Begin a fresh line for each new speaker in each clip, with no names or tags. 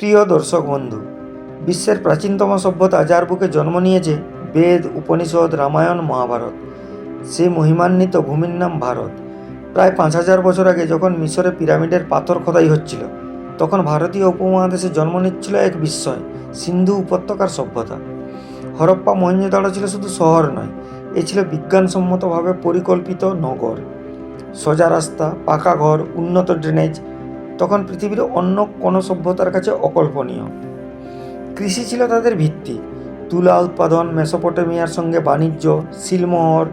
প্রিয় দর্শক বন্ধু, বিশ্বের প্রাচীনতম সভ্যতা যার বুকে জন্ম নিয়েছে বেদ, উপনিষদ, রামায়ণ, মহাভারত। সে মহিমান্বিত ভূমির নাম ভারত। প্রায় পাঁচ হাজার বছর আগে যখন মিশরে পিরামিডের পাথর খোদাই হচ্ছিল, তখন ভারতীয় উপমহাদেশে জন্ম নিচ্ছিল এক বিস্ময়, সিন্ধু উপত্যকার সভ্যতা। হরপ্পা মহেঞ্জোদাড়ো ছিল শুধু শহর নয়, এ ছিল বিজ্ঞানসম্মতভাবে পরিকল্পিত নগর। সোজা রাস্তা, পাকা ঘর, উন্নত ড্রেনেজ তখন পৃথিবীর অন্য কোনো সভ্যতার কাছে অকল্পনীয়। কৃষি ছিল তাদের ভিত্তি। তুলা উৎপাদন, মেসোপটেমিয়ার সঙ্গে বাণিজ্য শিলমোহর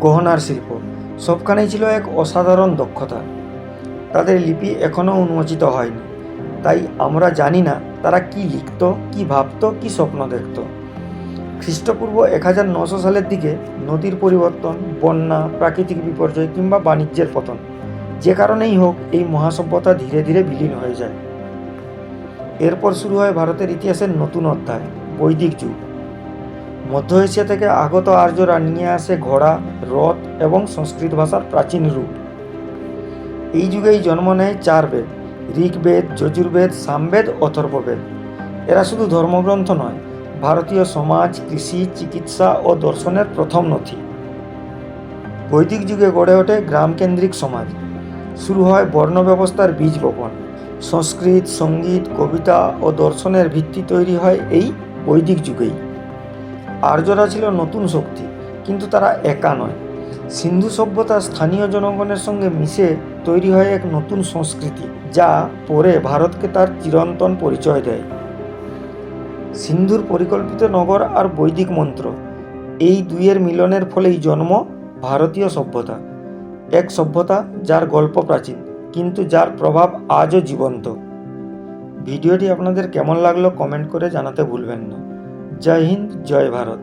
গহনার শিল্প, সবখানেই ছিল এক অসাধারণ দক্ষতা। তাদের লিপি এখনও উন্মোচিত হয়নি। তাই আমরা জানি না তারা কি লিখত, কি ভাবত, কি স্বপ্ন দেখত। খ্রিস্টপূর্ব এক হাজার নশো সালের দিকে নদীর পরিবর্তন, বন্যা, প্রাকৃতিক বিপর্যয় কিংবা বাণিজ্যের পতন। যে কারণেই হোক, এই মহাসভ্যতা ধীরে ধীরে বিলীন হয়ে যায়। এরপর শুরু হয় ভারতের ইতিহাসের নতুন অধ্যায়, বৈদিক যুগ। মধ্য এশিয়া থেকে আগত আর্যরা নিয়ে আসে ঘোড়া, রথ এবং সংস্কৃত ভাষার প্রাচীন রূপ। এই যুগেই জন্ম নেয় চার বেদ, ঋগ্বেদ, যজুর্বেদ, সামবেদ, অথর্ববেদ। এরা শুধু ধর্মগ্রন্থ নয়, ভারতীয় সমাজ, কৃষি, চিকিৎসা ও দর্শনের প্রথম নথি। বৈদিক যুগে গড়ে ওঠে গ্রামকেন্দ্রিক সমাজ। শুরু হয় বর্ণ ব্যবস্থার বীজ বপন সংস্কৃত, সংগীত, কবিতা ও দর্শনের ভিত্তি তৈরি হয় এই বৈদিক যুগেই। আর্যরা ছিল নতুন শক্তি, কিন্তু তারা একা নয়। সিন্ধু সভ্যতা স্থানীয় জনগণের সঙ্গে মিশে তৈরি হয় এক নতুন সংস্কৃতি, যা পরে ভারতকে তার চিরন্তন পরিচয় দেয়। সিন্ধুর পরিকল্পিত নগর আর বৈদিক মন্ত্র, এই দুইয়ের মিলনের ফলেই জন্ম ভারতীয় সভ্যতা। এক সভ্যতা যার গল্প প্রাচীন, কিন্তু যার প্রভাব আজও জীবন্ত। ভিডিওটি আপনাদের কেমন লাগল কমেন্ট করে জানাতে ভুলবেন না। জয় হিন্দ, জয় ভারত।